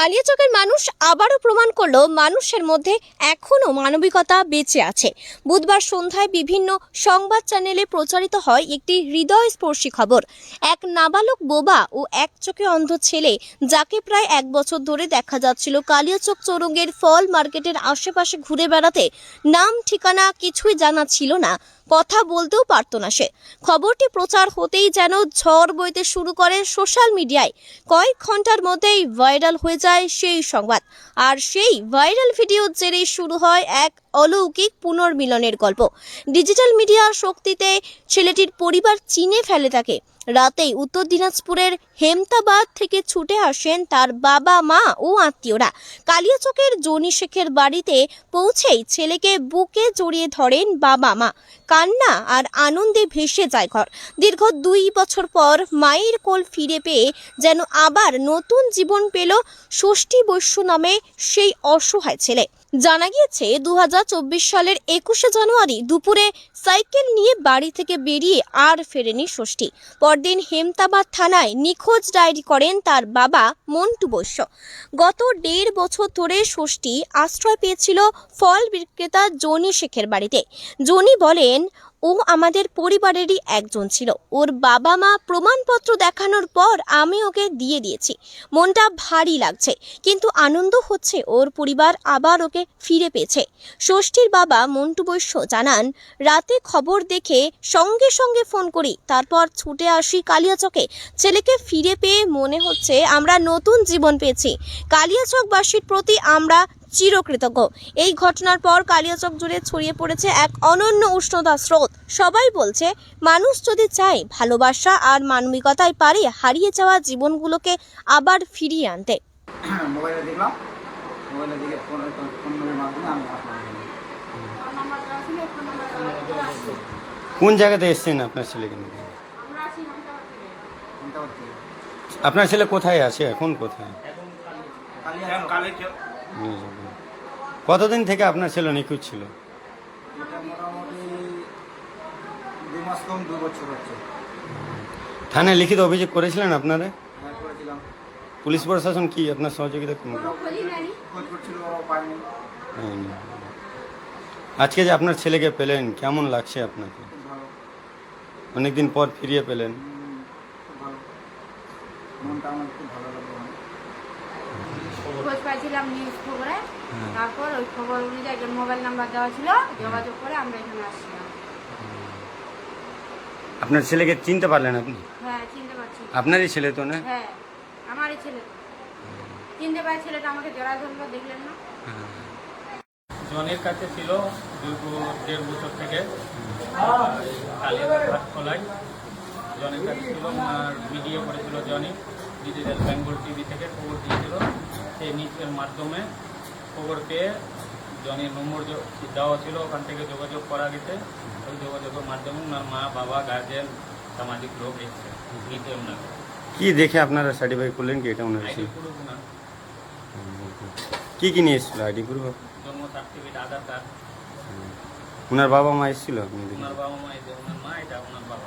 কালিয়াচকের মানুষ আবারও প্রমাণ করল মানুষের মধ্যে এখনও মানবিকতা বেঁচে আছে। বুধবার সন্ধ্যায় বিভিন্ন সংবাদ চ্যানেলে প্রচারিত হয় একটি হৃদয়স্পর্শী খবর। এক নাবালক বোবা ও এক চোখে অন্ধ ছেলে, যাকে প্রায় এক বছর ধরে দেখা যাচ্ছিল কালিয়াচক চৌরঙ্গের ফল মার্কেটের আশেপাশে ঘুরে বেড়াতে। নাম, ঠিকানা কিছুই জানা ছিল না, কথা বলতেও পারতো না সে। খবরটি প্রচার হতেই যেন ঝড় বইতে শুরু করে সোশ্যাল মিডিয়ায়। কয়েক ঘণ্টার মধ্যেই ভাইরাল হয়ে যায় সেই সংবাদ। আর সেই ভাইরাল ভিডিওর জেরে শুরু হয় এক অলৌকিক পুনর্মিলনের গল্প। ডিজিটাল মিডিয়ার শক্তিতে ছেলেটির পরিবার চিনে ফেলে তাকে রাতেই উত্তর দিনাজপুরের হেমতাবাদ থেকে ছুটে আসেন তার বাবা, মা ও আত্মীয়রা। কালিয়াচকের জনি শেখের বাড়িতে পৌঁছেই ছেলেকে বুকে জড়িয়ে ধরেন বাবা, মা। কান্না আর আনন্দে ভেসে যায় ঘর। দীর্ঘ দুই বছর পর মায়ের কোল ফিরে পেয়ে যেন আবার নতুন জীবন পেল ষষ্ঠী বৈশ্য নামে সেই অসহায় ছেলে। জানা গিয়েছে দু হাজার চব্বিশ সালের একুশে জানুয়ারি দুপুরে সাইকেল নিয়ে বাড়ি থেকে বেরিয়ে আর ফেরেনি ষষ্ঠী। পরদিন হেমতাবাদ থানায় নিখোঁজ ডায়েরি করেন তার বাবা মন্টু বৈশ্য। গত দেড় বছর ধরে ষষ্ঠী আশ্রয় পেয়েছিল ফল বিক্রেতা জনি শেখের বাড়িতে। জনি বলেন ও আমাদের পরিবারেরই একজন ছিল। ওর বাবা মা প্রমাণপত্র দেখানোর পর আমি ওকে দিয়ে দিয়েছি। মনটা ভারী লাগছে, কিন্তু আনন্দ হচ্ছে ওর পরিবার আবার ওকে ফিরে পেয়েছে। ষষ্ঠীর বাবা মন্টু বৈশ্য জানান, রাতে খবর দেখে সঙ্গে সঙ্গে ফোন করি, তারপর ছুটে আসি কালিয়াচকে। ছেলেকে ফিরে পেয়ে মনে হচ্ছে আমরা নতুন জীবন পেয়েছি। কালিয়াচকবাসীর প্রতি আমরা চিরকৃতজ্ঞ। এই ঘটনার পর কালিয়াচক জুড়ে ছড়িয়ে পড়েছে এক অনন্য উষ্ণতা স্রোত। সবাই বলছে মানুষ যদি চায় ভালোবাসা আর মানবিকতায় পারে হারিয়ে যাওয়া জীবনগুলোকে আবার ফিরিয়ে আনতে। মোবাইলে দেখলাম। মোবাইলে দেখে ফোন ফোন মাধ্যমে আমি কোন জায়গাতে এসছেন আপনার ছেলেকে নিয়ে আপনার ছেলে কোথায় আছে? এখন কোথায়। কতদিন থেকে আপনার ছেলে নিখোঁজ ছিল? এটা মোটামুটি দু মাস কম দু বছর হচ্ছে। থানায় লিখিত অভিযোগ করেছিলেন আপনারা? হ্যাঁ পুলিশ প্রশাসন কি আপনার সহযোগিতা হয়নি। আজকে যে আপনার ছেলেকে পেলেন কেমন লাগছে আপনাকে? খুব ভালো। অনেকদিন পর ফিরিয়ে পেলেন। হুম, খুব ভালো। মনটা আমার খুব ভালো লাগল। পাইছিলাম নিউজ খবরে। তারপর ওই খবর অনুযায়ী একজন মোবাইল নাম্বার দেওয়া ছিল যোগাযোগ করে আমরা এখানে আসছিলাম। আপনার ছেলেকে চিনতে পারলেন আপনি? হ্যাঁ চিনতে পারছি। আপনারই ছেলে তো না? হ্যাঁ আমারই ছেলে চিনতে পারি ছেলেটা আমাকে জড়ায় ধরলো দেখলেন না। জনের কাছে ছিল দেড় বছর থেকে। জনের কাছে ছিল আর ভিডিও করেছিল জনি। ডিজিটাল বেঙ্গল টিভি থেকে খবর দিয়েছিল। সেই নিউজের মাধ্যমে খবর পেয়ে জনের নম্বর দেওয়া ছিল ওখান থেকে যোগাযোগ করা গেছে। ওই যোগাযোগের মাধ্যমে ওনার মা বাবা গার্জেন সামাজিক লোক এসছে নিতে ওনাকে কি দেখে আপনারা সার্টিফাই করলেন কি এটা ওনার কি কি নিয়ে এসেছিল আইডি প্রুফ জন্ম সার্টিফিকেট আধার কার্ড ওনার বাবা মা এসেছিল ওনার বাবা মা এটা ওনার মা এটা ওনার বাবা।